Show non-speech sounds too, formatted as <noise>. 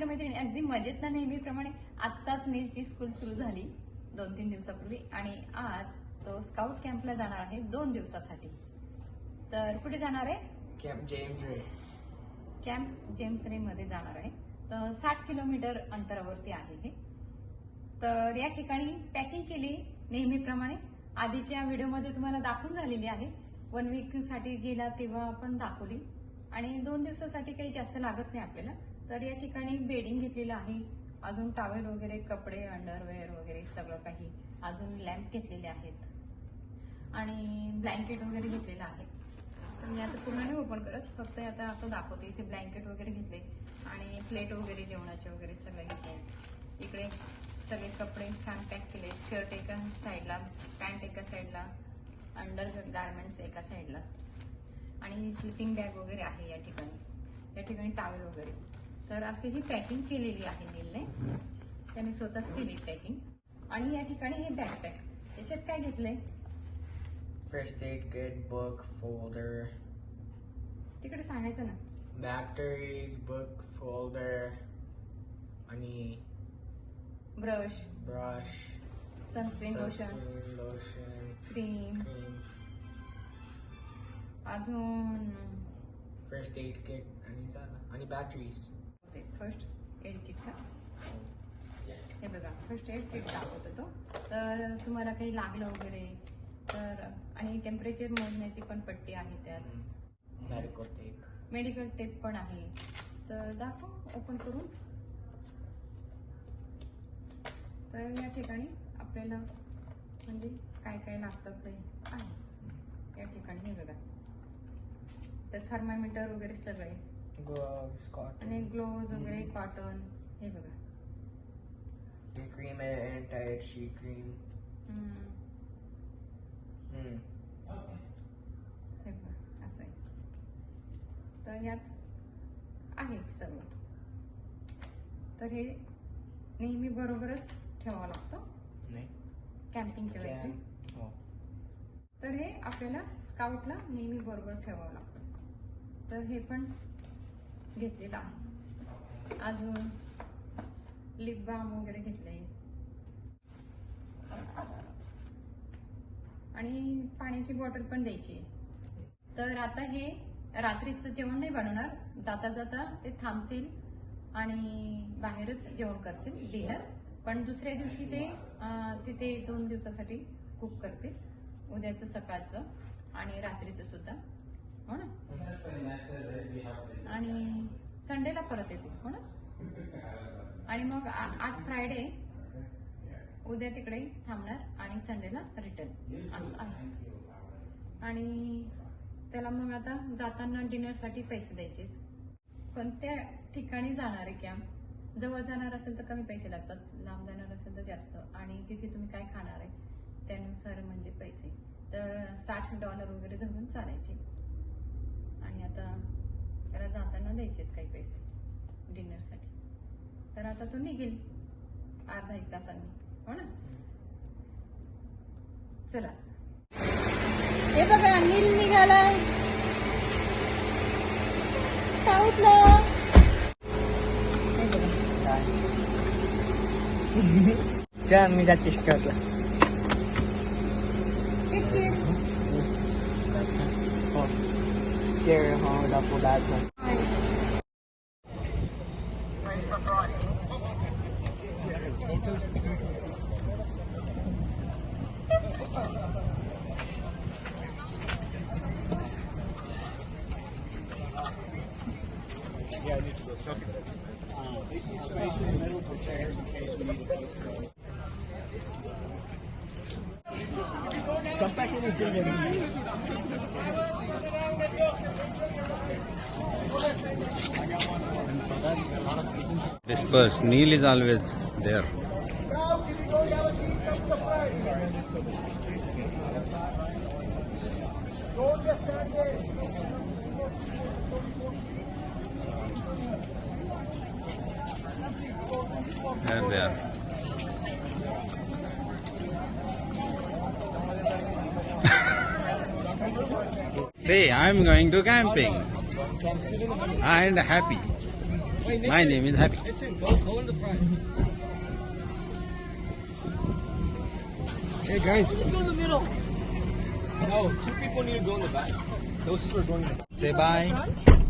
मित्रमैत्रिणी अगदी मजेत ना नेहमीप्रमाणे आत्ताच नीलची स्कूल सुरू झाली दोन तीन दिवसापूर्वी. आणि आज तो स्काउट कॅम्पला जाणार आहे दोन दिवसासाठी. तर कुठे जाणार आहे? Camp James Ray. Camp James Ray मध्ये जाणार आहे. तर साठ किलोमीटर अंतरावरती आहे हे. तर या ठिकाणी पॅकिंग केली नेहमीप्रमाणे आधीच्या व्हिडिओमध्ये तुम्हाला दाखवून झालेली आहे. वन वीकसाठी गेला तेव्हा आपण दाखवली. आणि दोन दिवसासाठी काही जास्त लागत नाही आपल्याला. तर या ठिकाणी बेडिंग घेतलेलं आहे. अजून टॉवेल वगैरे कपडे अंडरवेअर वगैरे सगळं काही अजून लॅम्प घेतलेले आहेत. आणि ब्लँकेट वगैरे घेतलेलं आहे. तर मी आता पूर्ण नाही ओपन करत फक्त आता असं दाखवते इथे ब्लँकेट वगैरे घेतले. आणि प्लेट वगैरे जेवणाचे वगैरे सगळे घेतले. इकडे सगळे कपडे छान पॅक केले. शर्ट एका साईडला पॅन्ट एका साईडला अंडर गार्मेंट्स एका साईडला आणि स्लिपिंग बॅग वगैरे आहे या ठिकाणी. या ठिकाणी टावेल वगैरे. तर असे ही पॅकिंग केलेली आहे नीलने. त्याने स्वतःच केली पॅकिंग आणि या ठिकाणी हे बॅकपॅक त्याच्यात काय घेतलंय? First aid kit, book, folder, तिकडे सांगायचं ना. Batteries, book, folder, आणि brush brush, sunscreen lotion lotion, cream अजून first aid kit, आणि झालं. आणि batteries. फर्स्ट एड किट का हे बघा फर्स्ट एड किट दाखवतो तो. तर तुम्हाला काही लागलं वगैरे तर आणि टेम्परेचर मोजण्याची पण पट्टी आहे त्यात. Medical tape. मेडिकल टेप पण आहे. तर दाखव ओपन करून. तर या ठिकाणी आपल्याला म्हणजे काय काय लागतं ते आहे. या ठिकाणी हे बघा. तर थर्मामीटर वगैरे सगळे Gloves, cotton. आणि ग्लोव्ज वगैरे कॉटन हे बघा and anti-itchy cream. हम्म, Hmm. हे बघा असं आहे तर यात आहे सगळं तर हे नेहमी बरोबरच ठेवावं लागतं नाही. कॅम्पिंगच्या वेळेस हो. तर हे आपल्याला स्काउटला नेहमी बरोबर ठेवावं लागतं तर हे पण घेतलेला. आहे अजून लिप बाम वगैरे घेतले आणि पाण्याची बॉटल पण द्यायची. तर आता हे रात्रीचं जेवण नाही बनवणार. जाता जाता ते थांबतील आणि बाहेरच जेवण करतील डिनर पण दुसऱ्या दिवशी ते तिथे दोन दिवसासाठी कुक करतील. उद्याचं सकाळचं आणि रात्रीचं सुद्धा. आणि संडेला परत येतील हो ना? आणि मग आज फ्रायडे उद्या तिकडे थांबणार आणि संडेला रिटर्न असं आहे. आणि त्याला मग आता जाताना डिनरसाठी पैसे द्यायचे. कोणत्या ठिकाणी जाणार आहे कॅम्प जवळ जाणार असेल तर कमी पैसे लागतात. लांब जाणार असेल तर जास्त. आणि तिथे तुम्ही काय खाणार आहे? त्यानुसार म्हणजे पैसे. तर साठ डॉलर वगैरे धरून चालायचे आणि आता त्याला द्यायचेत काही पैसे डिनरसाठी तर आता तो निघेल अर्धा एक तासांनी हो ना चला हे बघा नील निघाला स्काउटला हे Space in the middle for chairs in case we need Disperse. Neil is always there. Don't just stand there and. See, <laughs> I'm going to camping. And happy. My name is Happy. Hey guys. Go in the middle. No, two people need to go in the back. Those two are going in the back. Say bye.